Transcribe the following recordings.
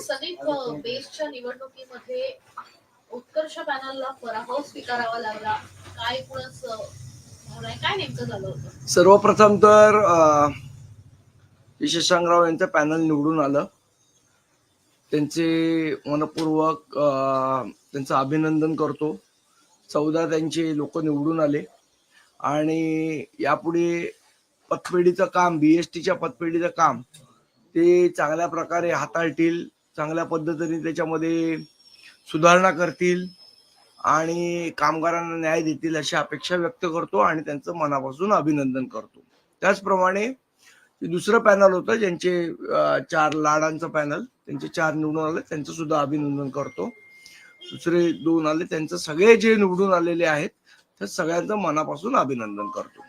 सदीप बेस्टच्या निवडणुकीमध्ये उत्कर्ष पॅनलला पराभव स्वीकारावा लागला. काय नेमकं झालं होतं? सर्वप्रथम तर शशांकराव यांचं पॅनल निवडून आलं. त्यांचे मनपूर्वक त्यांचं अभिनंदन करतो. चौदा त्यांचे लोक निवडून आले. आणि यापुढे पतपेढीचं काम बी एस टीच्या पतपेढीचं काम ते चांगल्या प्रकारे हाताळतील चांगल्या पद्धतीने त्याच्यामध्ये सुधारणा करतील आणि कामगारांना न्याय देतील अशी अपेक्षा व्यक्त करतो आणि त्यांचं मनापासून अभिनंदन करतो. त्याचप्रमाणे दुसरं पॅनल होतं ज्यांचे चार लाडांचं पॅनल त्यांचे चार निवडून आले त्यांचं सुद्धा अभिनंदन करतो. दुसरे दोन आले त्यांचं सगळे जे निवडून आलेले आहेत त्या सगळ्यांचं मनापासून अभिनंदन करतो.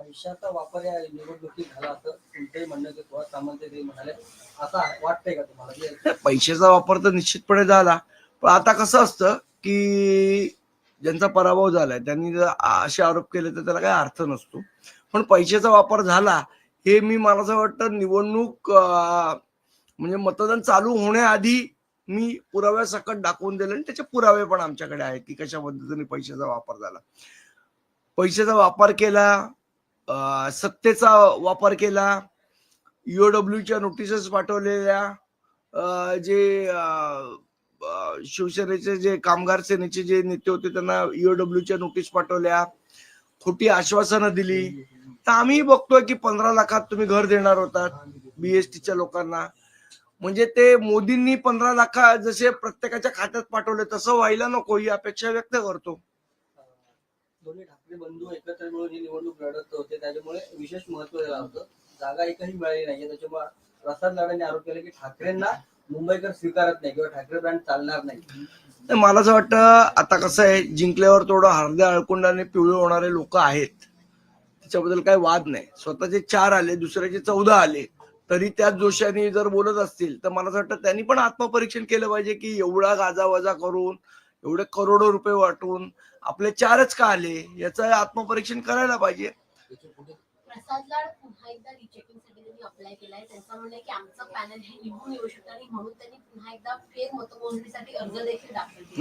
पैशाचा वापर या निवडणुकीत झाला असं कोणतेही म्हणणं की थोडा सामंत म्हणाले आता वाटतंय का तुम्हाला? पैशाचा वापर तर निश्चितपणे झाला. पण आता कसं असतं की ज्यांचा पराभव झालाय त्यांनी जर असे आरोप केले तर त्याला काही अर्थ नसतो. पण पैशाचा वापर झाला हे मी मला असं वाटतं निवडणूक म्हणजे मतदान चालू होण्याआधी मी पुराव्यासकट दाखवून दिले आणि त्याचे पुरावे पण आमच्याकडे आहेत की कशा पद्धतीने पैशाचा वापर झाला. पैशाचा वापर केला सत्तेचा वापर केला ईओडब्ल्यूच्या नोटिसेस पाठवलेल्या जे शिवसेनेचे जे कामगार सेनेचे जे नेते होते त्यांना ईओडब्ल्यूच्या नोटीस पाठवल्या खोटी आश्वासनं दिली. तर आम्ही बघतोय की पंधरा लाखात तुम्ही घर देणार होतात बीएसटीच्या लोकांना. म्हणजे ते मोदींनी पंधरा लाखा जसे प्रत्येकाच्या खात्यात पाठवले तसं व्हायला नको ही अपेक्षा व्यक्त करतो. दोन्ही ठाकरे बंधू एकत्र मिळून ही निवडणूक लढत होते. त्याच्यामुळे विशेष महत्त्व दिलं होतं. जागा एकही मिळाली नाहीये. त्याच्यामुळे प्रसाद लाडांनी आरोप केला की ठाकरेंना मुंबईकर स्वीकारत नाही किंवा ठाकरे ब्रँड चालणार नाही. तर मला असं वाटतं आता कसं आहे जिंकल्यावर थोडं हरद्या अळकुंडाने पिवळे होणारे लोक आहेत. त्याच्याबद्दल काही वाद नाही. स्वतःचे चार आले दुसऱ्याचे चौदा आले. तरी त्याच जोशाने जर बोलत असतील तर मला असं वाटतं त्यांनी पण आत्मपरीक्षण केलं पाहिजे की एवढा गाजावाजा करून एवढे करोडो रुपये वाटून आपले चारच का आले? याचं आत्मपरीक्षण करायला पाहिजे.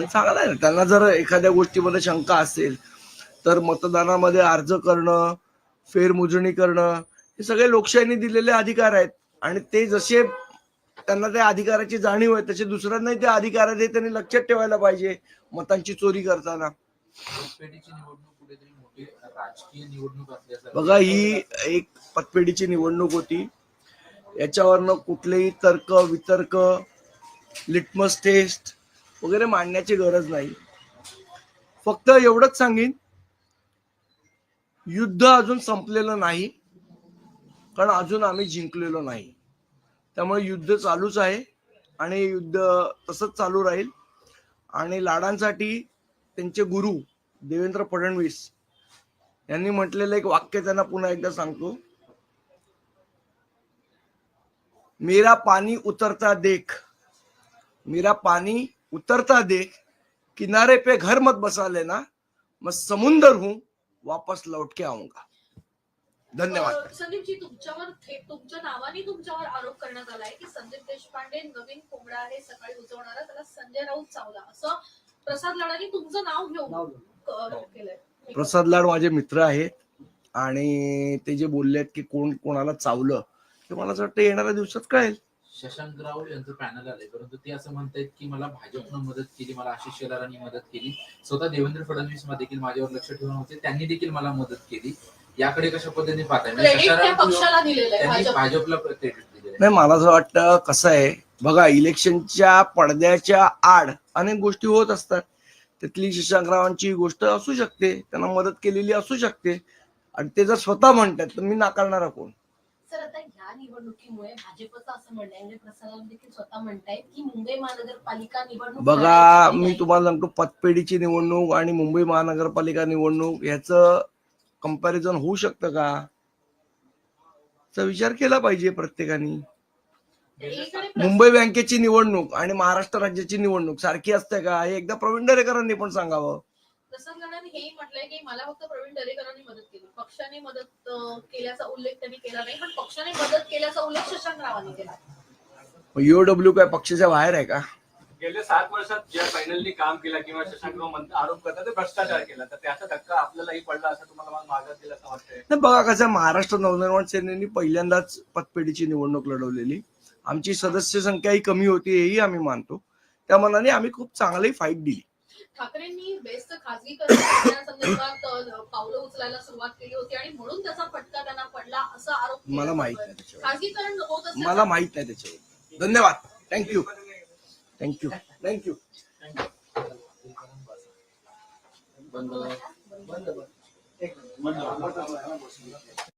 चांगलं आहे त्यांना जर एखाद्या गोष्टीमध्ये शंका असेल तर मतदानामध्ये अर्ज करणं फेरमोजणी करणं हे सगळे लोकशाहीने दिलेले अधिकार आहेत. आणि ते जसे त्यांना त्या अधिकाराची जाणीव आहे तसे दुसऱ्यांनाही त्या अधिकार त्यांनी लक्षात ठेवायला पाहिजे मतांची चोरी करताना. बघा ही एक पतपेढीची निवडणूक होती. याच्यावरनं कुठलेही तर्क वितर्क लिटमस टेस्ट वगैरे मांडण्याची गरज नाही. फक्त एवढंच सांगेन युद्ध अजून संपलेलं नाही कारण अजून आम्ही जिंकलेलो नाही. त्यामुळे युद्ध चालूच आहे आणि युद्ध तसंच चालू राहील. आणि लाडांसाठी त्यांचे गुरु देवेंद्र फडणवीस यांनी म्हटलेलं एक वाक्य त्यांना पुन्हा एकदा सांगतो. मेरा पाणी उतरता देख मेरा पाणी उतरता देख किनारे पे घर मत बसा लेना मैं समुंदर हूं वापस लौट के आऊंगा. धन्यवाद. संदीपजी तुमच्यावर थेट तुमच्या नावाने तुमच्यावर आरोप करण्यात आलाय की संदीप देशपांडे नवीन कोंबडा आहे सकाळी उजवणारा त्याला संजय राऊत चावला. असं प्रसाद लाडांनी तुमचं नाव घेऊन केलंय. प्रसाद लाड माझे मित्र आहेत आणि ते जे बोलले आहेत की कोण कोणाला चावलं ते मला असं वाटतं येणाऱ्या दिवसात कळेल. शशांक राव यांचं पॅनल आलंय परंतु ते असं म्हणतायत की मला भाजपनं मदत केली मला आशिष शेलारांनी मदत केली. स्वतः देवेंद्र फडणवीस देखील माझ्यावर लक्ष ठेवून होते त्यांनी देखील मला मदत केली. याकडे कशा पद्धतीने पाहताय? म्हणजे क्रेडिट त्या शशांक पक्षाला दिलेलं आहे त्यांनी भाजप. भाजपला क्रेडिट दिलेलं आहे. नाही मला असं वाटतं कसं आहे बघा इलेक्शनच्या पडद्याच्या आड अनेक गोष्टी होत असतात. त्यातली शशांकरावांची गोष्ट असू शकते त्यांना मदत केलेली असू शकते आणि ते जर स्वतः म्हणतात तर मी नाकारणारा कोण? सर आता ह्या निवडणुकीमुळे भाजपचं असं म्हणणं आहे म्हणजे देखील स्वतः म्हणतायत की मुंबई महानगरपालिका निवडणूक बघा मी. तुम्हाला सांगतो पतपेढीची निवडणूक आणि मुंबई महानगरपालिका निवडणूक याचं कंपॅरिझन होऊ शकतं का? चा विचार केला पाहिजे प्रत्येकाने. मुंबई बँकेची निवडणूक आणि महाराष्ट्र राज्याची निवडणूक सारखी असते का? हे एकदा प्रवीण दरेकरांनी पण सांगावं. प्रसाद लाडांनी हेही म्हटलंय की मला फक्त प्रवीण दरेकरांनी मदत केली. पक्षाने मदत अं, केल्याचा उल्लेख त्यांनी केला नाही पण पक्षाने मदत केल्याचा उल्लेख शशांक रावांनी केला ईओडब्ल्यू काय पक्षाच्या बाहेर आहे का? गेल्या सात वर्षात ज्या पॅनलनी काम केलं किंवा शशांकराव म्हणत आरोप करतात ते भ्रष्टाचार केला. तर त्याचा धक्का आपल्यालाही पडला असं तुम्हाला नाही बघा कसं आहे, महाराष्ट्र नवनिर्माण सेनेने पहिल्यांदाच पतपेढीची निवडणूक लढवलेली. आमची सदस्य संख्याही कमी होती हेही आम्ही मानतो. त्या मनाने आम्ही खूप चांगली फाईट दिली. ठाकरेंनी बेस्ट पावलं उचलायला सुरुवात केली होती आणि म्हणून त्याचा फटका त्यांना पडला असा आरोप मला माहीत. नाही खासगीकरण होत मला माहीत नाही त्याच्यावर. धन्यवाद. थँक्यू थँक्यू थँक्यू बंद बंद. Sus.